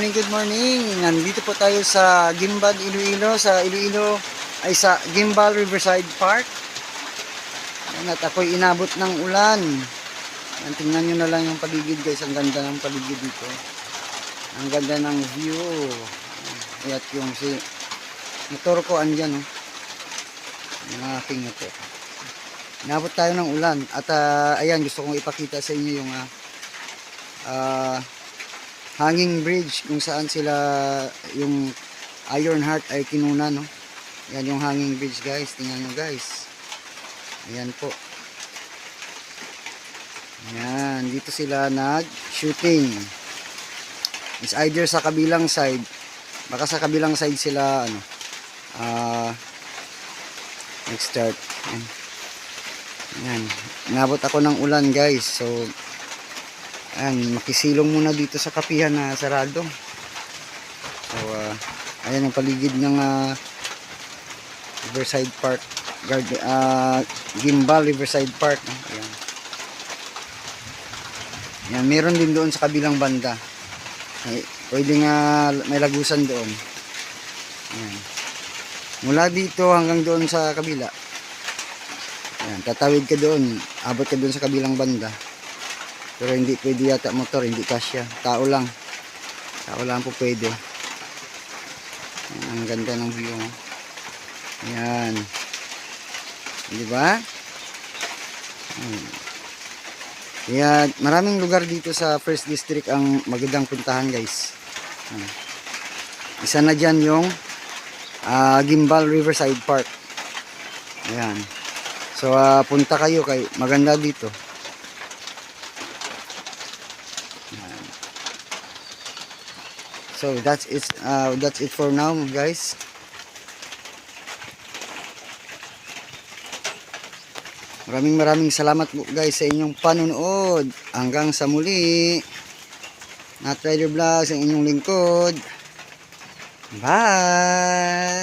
morning, good morning. Nandito po tayo sa Gimbal, Iloilo, sa Iloilo, ay sa Gimbal Riverside Park. Ayan, at ako'y inabot ng ulan. Ayan, tingnan nyo na lang yung paligid guys. Ang ganda ng paligid dito. Ang ganda ng view. Ayan, yung si motor ko andyan. Oh. Yung aking motor. Inabot tayo ng ulan. At ah, ayan, gusto kong ipakita sa inyo yung ah, ah, hanging bridge kung saan sila yung Iron Heart ay kinuna no? Yan yung hanging bridge guys. Tingnan nyo guys. Ayan po. Yan dito sila nag shooting it's either sa kabilang side baka sa kabilang side sila ano ah nag start yan yan inabot ako ng ulan guys. So Ayan, makisilong muna dito sa kapihan na sarado. So, ah, ayan ang paligid ng ah, Riverside Park. Garden, ah, Gimbal Riverside Park. Ayan. Ayan, meron din doon sa kabilang banda. Ay, pwede nga may lagusan doon. Ayan. Mula dito hanggang doon sa kabila. Ayan, tatawid ka doon. Abot ka doon sa kabilang banda. Pero hindi pwede yata motor, hindi kasya. Tao lang. Tao lang po pwede. Ang ganda ng view. oh. Ayan. Di ba? Kaya maraming lugar dito sa First District ang magandang puntahan guys. Isa na dyan yung ah, Gimbal Riverside Park. Ayan. So ah, punta kayo kay maganda dito. So that's it uh, that's it for now guys. Maraming maraming salamat guys sa inyong panunood. Hanggang sa muli. Nat Rider Vlogs ang inyong lingkod. Bye!